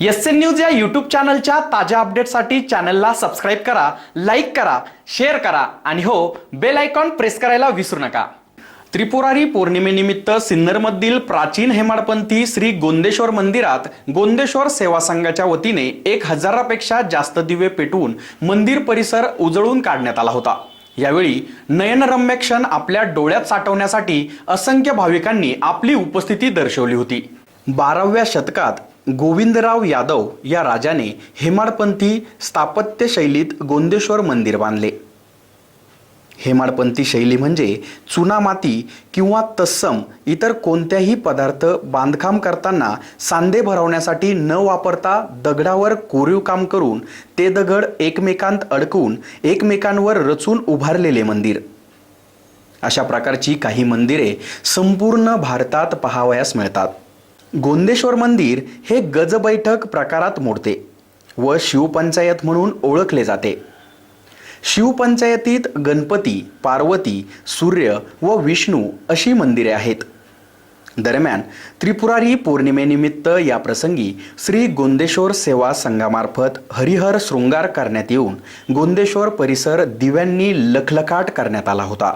S N news या YouTube चॅनलच्या ताज्या अपडेटसाठी चॅनलला सबस्क्राईब करा लाईक करा शेअर करा आणि हो बेल आयकॉन प्रेस करायला विसरू नका. त्रिपुरारी पौर्णिमेनिमित्त सिन्नरमधील प्राचीन हेमाडपंथी श्री गोंदेश्वर मंदिरात गोंदेश्वर सेवा संघाच्या वतीने एक हजारापेक्षा जास्त दिवे पेटवून मंदिर परिसर उजळून काढण्यात आला होता. यावेळी नयनरम्य क्षण आपल्या डोळ्यात साठवण्यासाठी असंख्य भाविकांनी आपली उपस्थिती दर्शवली होती. बाराव्या शतकात गोविंदराव यादव या राजाने हेमाडपंथी स्थापत्य शैलीत गोंदेश्वर मंदिर बांधले. हेमाडपंथी शैली म्हणजे चुनामाती किंवा तत्सम इतर कोणत्याही पदार्थ बांधकाम करताना सांधे भरवण्यासाठी न वापरता दगडावर कोरीव काम करून ते दगड एकमेकांत अडकवून एकमेकांवर रचून उभारलेले मंदिर. अशा प्रकारची काही मंदिरे संपूर्ण भारतात पहावयास मिळतात. गोंदेश्वर मंदिर हे गजबैठक प्रकारात मोडते व शिवपंचायत म्हणून ओळखले जाते. शिवपंचायतीत गणपती पार्वती सूर्य व विष्णू अशी मंदिरे आहेत. दरम्यान त्रिपुरारी पौर्णिमेनिमित्त या प्रसंगी श्री गोंदेश्वर सेवा संघामार्फत हरिहर शृंगार करण्यात येऊन गोंदेश्वर परिसर दिव्यांनी लखलखाट करण्यात आला होता.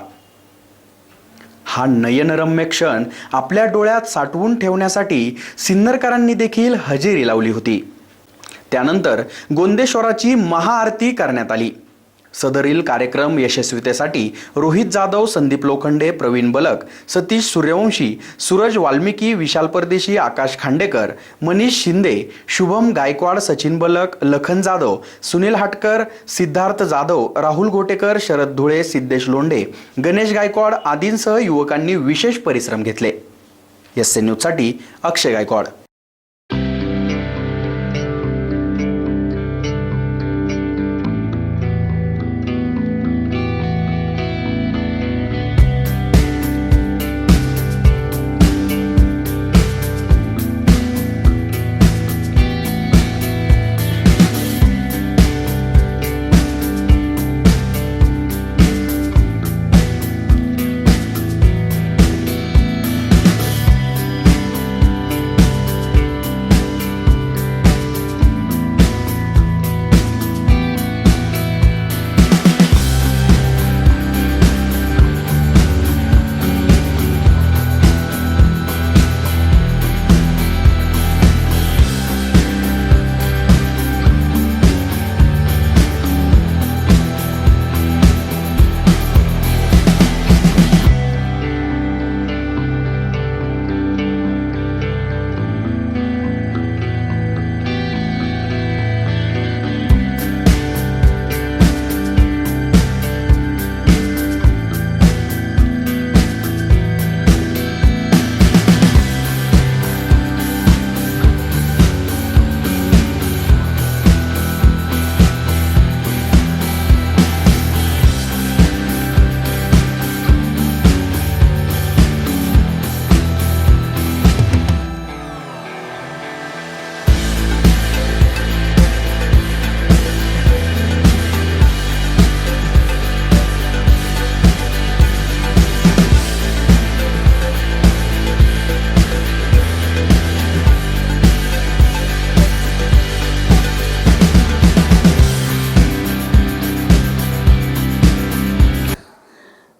हा नयनरम्य क्षण आपल्या डोळ्यात साठवून ठेवण्यासाठी सिन्नरकरांनी देखील हजेरी लावली होती. त्यानंतर गोंदेश्वराची महाआरती करण्यात आली. सदरील कार्यक्रम यशस्वीतेसाठी रोहित जाधव संदीप लोखंडे प्रवीण बलक सतीश सूर्यवंशी सूरज वाल्मिकी विशाल परदेशी आकाश खांडेकर मनीष शिंदे शुभम गायकवाड सचिन बलक लखन जाधव सुनील हाटकर सिद्धार्थ जाधव राहुल गोटेकर शरद धुळे सिद्धेश लोंढे गणेश गायकवाड आदींसह युवकांनी विशेष परिश्रम घेतले. एस एन न्यूजसाठी अक्षय गायकवाड.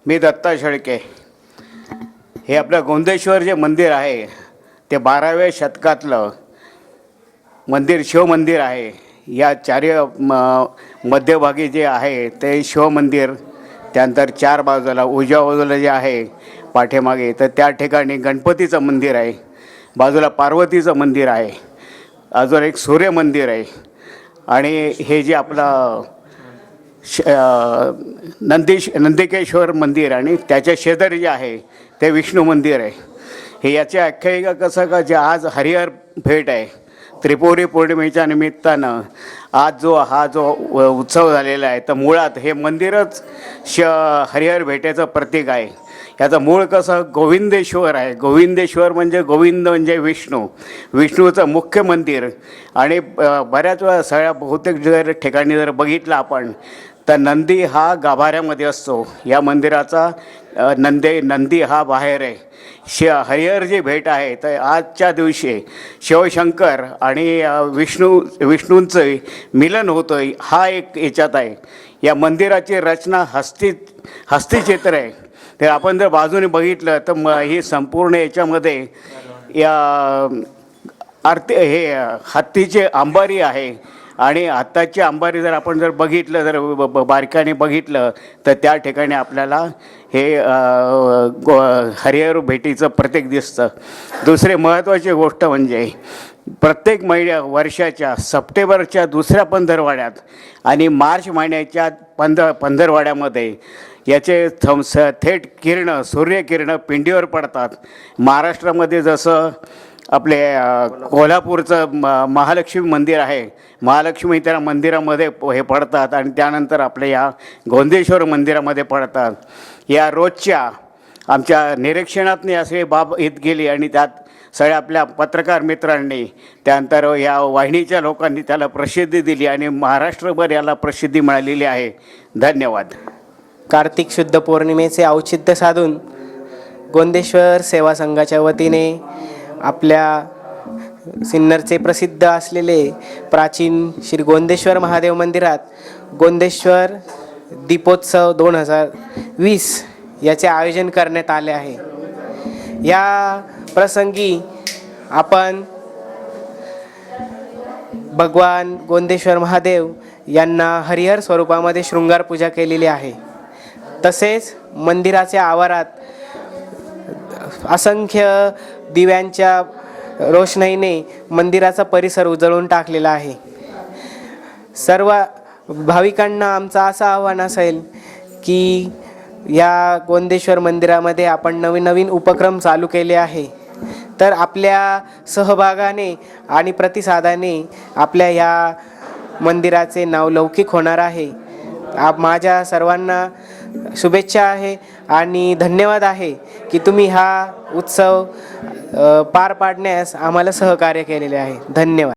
मी दत्ता शेळके. हे आपलं गोंदेश्वर जे मंदिर आहे ते बाराव्या शतकातलं मंदिर शिवमंदिर आहे. या चारी म मध्यभागी जे आहे ते शिवमंदिर त्यानंतर चार बाजूला उजव्या बाजूला जे आहे पाठीमागे तर त्या ठिकाणी गणपतीचं मंदिर आहे. बाजूला पार्वतीचं मंदिर आहे. अजून एक सूर्य मंदिर आहे. आणि हे जे आपलं श नंदीश नंदिकेश्वर मंदिर आणि त्याच्या शेजारी जे आहे ते विष्णू मंदिर आहे. हे याची आख्यायिका कसं का जे आज हरिहर भेट आहे त्रिपुरी पौर्णिमेच्या निमित्तानं आज जो हा जो उत्सव झालेला आहे तर मुळात हे मंदिरच श हरिहर भेटेचं प्रतीक आहे. याचं मूळ कसं गोविंदेश्वर आहे. गोविंदेश्वर म्हणजे गोविंद म्हणजे विष्णू. विष्णूचं मुख्य मंदिर. आणि बऱ्याच वेळा सगळ्या बहुतेक जर ठिकाणी जर बघितलं आपण तर नंदी हा गाभाऱ्यामध्ये असतो. या मंदिराचा नंदे नंदी हा बाहेर आहे. शि हरिहर जी भेट आहे. तर आजच्या दिवशी शिवशंकर आणि विष्णू विष्णूंचं मिलन होतं हा एक याच्यात आहे. या मंदिराची रचना हस्ती हस्तिचित्र आहे. तर आपण जर बाजूने बघितलं तर म ही संपूर्ण याच्यामध्ये या आरती हे हत्तीचे अंबारी आहे. आणि आत्ताची अंबारी जर आपण जर बघितलं जर बारकाने बघितलं तर त्या ठिकाणी आपल्याला हे गो- हरिहर भेटीचं प्रतीक दिसतं. दुसरी महत्त्वाची गोष्ट म्हणजे प्रत्येक महिन्या वर्षाच्या सप्टेंबरच्या दुसऱ्या पंधरवाड्यात आणि मार्च महिन्याच्या पंध पंधरवाड्यामध्ये याचे थम थेट किरणं सूर्यकिरणं पिंडीवर पडतात. महाराष्ट्रामध्ये जसं आपले कोल्हापूरचं म महालक्ष्मी मंदिर आहे. महालक्ष्मी त्या मंदिरामध्ये हे पडतात आणि त्यानंतर आपल्या या गोंदेश्वर मंदिरामध्ये पडतात. या रोजच्या आमच्या निरीक्षणातनी असे बाब येत गेली आणि त्यात सगळ्या आपल्या पत्रकार मित्रांनी त्यानंतर या वाहिनीच्या लोकांनी त्याला प्रसिद्धी दिली आणि महाराष्ट्रभर याला प्रसिद्धी मिळालेली आहे. धन्यवाद. कार्तिक शुद्ध पौर्णिमेचे औचित्य साधून गोंदेश्वर सेवा संघाच्या वतीने आपल्या सिन्नरचे प्रसिद्ध असलेले प्राचीन श्री गोंदेश्वर महादेव मंदिरात गोंदेश्वर दीपोत्सव दोन हजार वीस याचे आयोजन करण्यात आले आहे. या प्रसंगी आपण भगवान गोंदेश्वर महादेव यांना हरिहर स्वरूपामध्ये शृंगार पूजा केलेली आहे. तसेच मंदिराच्या आवारात असंख्य दिव्यांच्या रोषणाईने मंदिराचा परिसर उजळून टाकलेला आहे. सर्व भाविकांना आमचं असं आव्हान असेल की या गोंदेश्वर मंदिरामध्ये आपण नवीन नवीन उपक्रम चालू केले आहे. तर आपल्या सहभागाने आणि प्रतिसादाने आपल्या या मंदिराचे नाव लौकिक होणार आहे. आप माझ्या सर्वांना शुभेच्छा आहे आणि धन्यवाद आहे. की तुम्ही हा उत्सव पार पाडण्यास आम्हाला सहकार्य केलेले आहे. धन्यवाद.